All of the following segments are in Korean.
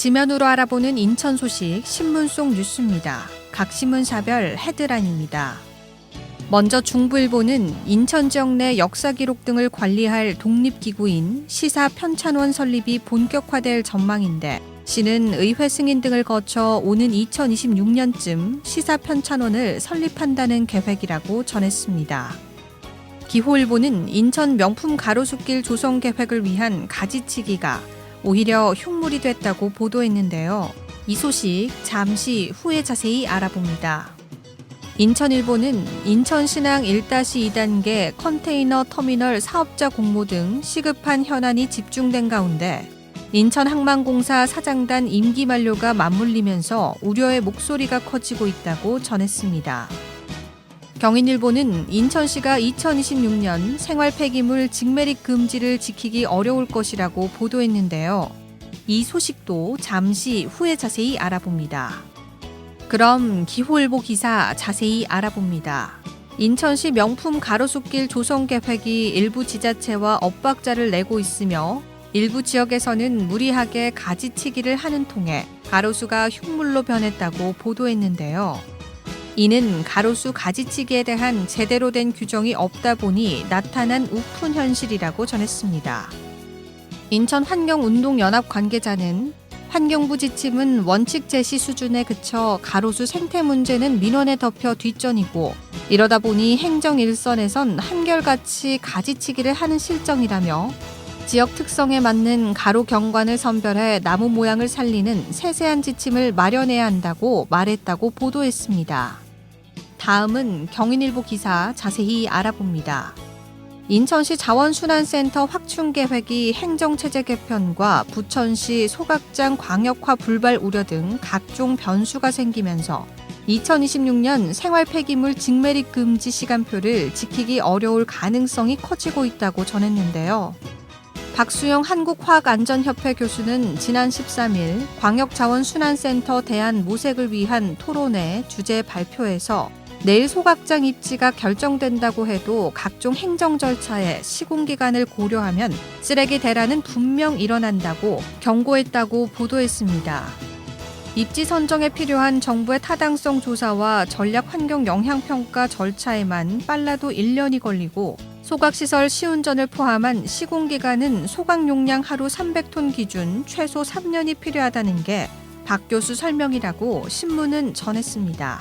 지면으로 알아보는 인천 소식 신문 속 뉴스입니다. 각 신문사별 헤드라인입니다. 먼저 중부일보는 인천 지역 내 역사 기록 등을 관리할 독립기구인 시사 편찬원 설립이 본격화될 전망인데 시는 의회 승인 등을 거쳐 오는 2026년쯤 시사 편찬원을 설립한다는 계획이라고 전했습니다. 기호일보는 인천 명품 가로수길 조성 계획을 위한 가지치기가 오히려 흉물이 됐다고 보도했는데요. 이 소식 잠시 후에 자세히 알아봅니다. 인천일보는 인천신항 1-2단계 컨테이너 터미널 사업자 공모 등 시급한 현안이 집중된 가운데 인천항만공사 사장단 임기 만료가 맞물리면서 우려의 목소리가 커지고 있다고 전했습니다. 경인일보는 인천시가 2026년 생활 폐기물 직매립 금지를 지키기 어려울 것이라고 보도했는데요. 이 소식도 잠시 후에 자세히 알아봅니다. 그럼 기호일보 기사 자세히 알아봅니다. 인천시 명품 가로수길 조성 계획이 일부 지자체와 엇박자를 내고 있으며 일부 지역에서는 무리하게 가지치기를 하는 통에 가로수가 흉물로 변했다고 보도했는데요. 이는 가로수 가지치기에 대한 제대로 된 규정이 없다 보니 나타난 우픈 현실이라고 전했습니다. 인천 환경운동연합 관계자는 환경부 지침은 원칙 제시 수준에 그쳐 가로수 생태 문제는 민원에 덮여 뒷전이고 이러다 보니 행정 일선에선 한결같이 가지치기를 하는 실정이라며 지역 특성에 맞는 가로 경관을 선별해 나무 모양을 살리는 세세한 지침을 마련해야 한다고 말했다고 보도했습니다. 다음은 경인일보 기사 자세히 알아봅니다. 인천시 자원순환센터 확충 계획이 행정체제 개편과 부천시 소각장 광역화 불발 우려 등 각종 변수가 생기면서 2026년 생활 폐기물 직매립 금지 시간표를 지키기 어려울 가능성이 커지고 있다고 전했는데요. 박수영 한국화학안전협회 교수는 지난 13일 광역자원순환센터 대안 모색을 위한 토론회 주제 발표에서 내일 소각장 입지가 결정된다고 해도 각종 행정 절차에 시공 기간을 고려하면 쓰레기 대란은 분명 일어난다고 경고했다고 보도했습니다. 입지 선정에 필요한 정부의 타당성 조사와 전략 환경 영향 평가 절차에만 빨라도 1년이 걸리고 소각시설 시운전을 포함한 시공기간은 소각 용량 하루 300톤 기준 최소 3년이 필요하다는 게 박 교수 설명이라고 신문은 전했습니다.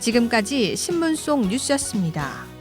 지금까지 신문 속 뉴스였습니다.